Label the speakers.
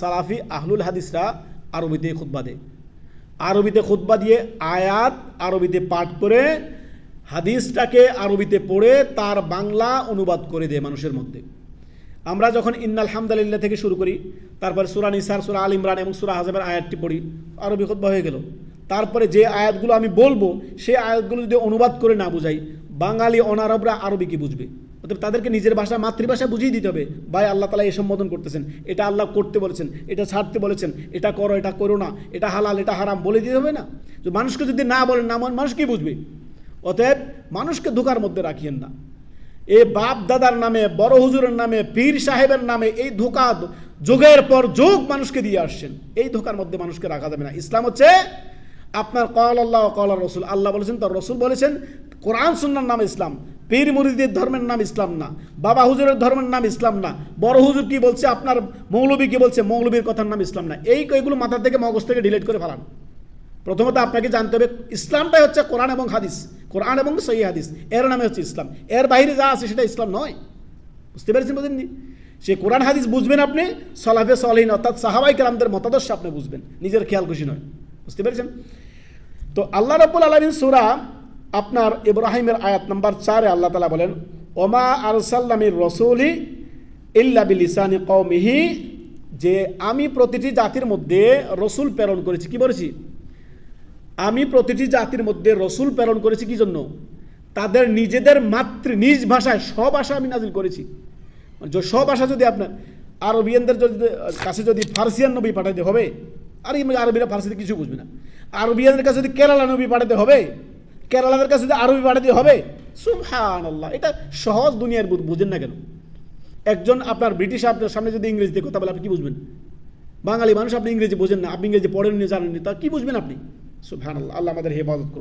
Speaker 1: সালাফি আহলুল হাদিসরা আরবিতে খুতবা দেয়। আরবিতে খুতবা দিয়ে আয়াত আরবিতে পাঠ করে, হাদিসটাকে আরবিতে পড়ে তার বাংলা অনুবাদ করে দেয় মানুষের মধ্যে। আমরা যখন ইন্নাল হামদালিল্লাহ থেকে শুরু করি, তারপরে সুরা নিসার, সুরা আল ইমরান এবং সুরা হাজাবের আয়াতটি পড়ি, আরবি খুতবা হয়ে গেল। তারপরে যে আয়াতগুলো আমি বলব সেই আয়াতগুলো যদি অনুবাদ করে না বুঝাই, বাঙালি অনারবরা আরবি কি বুঝবে? অতএব তাদেরকে নিজের ভাষা, মাতৃভাষা বুঝিয়ে দিতে হবে। ভাই, আল্লাহ তালা এই সম্বোধন করতেছেন। এটা আল্লাহ করতে বলেছেন, এটা ছাড়তে বলেছেন, এটা করো এটা করো না, এটা হালাল, এটা হারাম বলে দিতে হবে না। তো মানুষকে যদি না বলেন, না মানুষ কি বুঝবে? অতএব মানুষকে ধোকার মধ্যে রাখিয়েন না। এ বাপ দাদার নামে, বড় হুজুরের নামে, পীর সাহেবের নামে এই ধোকা যুগের পর যুগ মানুষকে দিয়ে আসছেন। এই ধোকার মধ্যে মানুষকে রাখা যাবে না। ইসলাম হচ্ছে আপনার কল আল্লাহ কল রসুল। আল্লাহ বলেছেন তার রসুল বলেছেন, কোরআন, সুন্নার নাম ইসলাম। পীর মুরিদের ধর্মের নাম ইসলাম না। বাবা হুজুরের ধর্মের নাম ইসলাম না। বড় হুজুর কি বলছে, আপনার মৌলবী কি বলছে, মৌলবীর কথার নাম ইসলাম না। এই এগুলো মাথা থেকে মগজ থেকে ডিলিট করে ফেলান। প্রথমত আপনাকে জানতে হবে, ইসলামটাই হচ্ছে কোরআন এবং হাদিস। কোরআন এবং সহি হাদিস। এর নামে হচ্ছে ইসলাম। এর বাইরে যা আছে সেটা ইসলাম নয়। বুঝতে পেরেছেন বুঝেননি? সে কোরআন, হাদিস বুঝবেন আপনি, সলাফে সলহীন, অর্থাৎ সাহাবাই কালামদের মতাদর্শ আপনি বুঝবেন। নিজের খেয়াল খুশি নয়। বুঝতে পেরেছেন? তো আল্লাহ রব্বুল আলমিন সুরা আপনার ইব্রাহিমের আয়াত নাম্বার চারে আল্লাহ তালা বলেন, ওমা আর আরসাল্লামির রসুলি ইল্লা বিলিসানি কৌমিহি যে আমি প্রতিটি জাতির মধ্যে রসুল প্রেরণ করেছি। কি বলেছি? আমি প্রতিটি জাতির মধ্যে রসুল প্রেরণ করেছি কি জন্য? তাদের নিজেদের মাতৃ নিজ ভাষায় সব ভাষা আমি নাজিল করেছি। মানে সব ভাষা যদি আপনার আরবিয়ানদের যদি, কাছে যদি ফার্সিয়ান নবী পাঠাতে হবে আর আরবিরা ফার্সিতে কিছু বুঝবে না। আরবিয়াদের কাছে যদি কেরালা নবী পাঠাতে হবে, কেরালাদের কাছে যদি আরবি পাঠাতে হবে সুহান আল্লাহ এটা সহজ দুনিয়ার বুঝেন না কেন? একজন আপনার ব্রিটিশ আপনার সামনে যদি ইংরেজিতে কথা বলে, আপনি কি বুঝবেন? বাঙালি মানুষ আপনি ইংরেজি বোঝেন না, আপনি ইংরেজি পড়েননি, জানেননি, তা কি বুঝবেন আপনি? সুহান আল্লাহ আল্লাহ আমাদের হেফাজত করুন।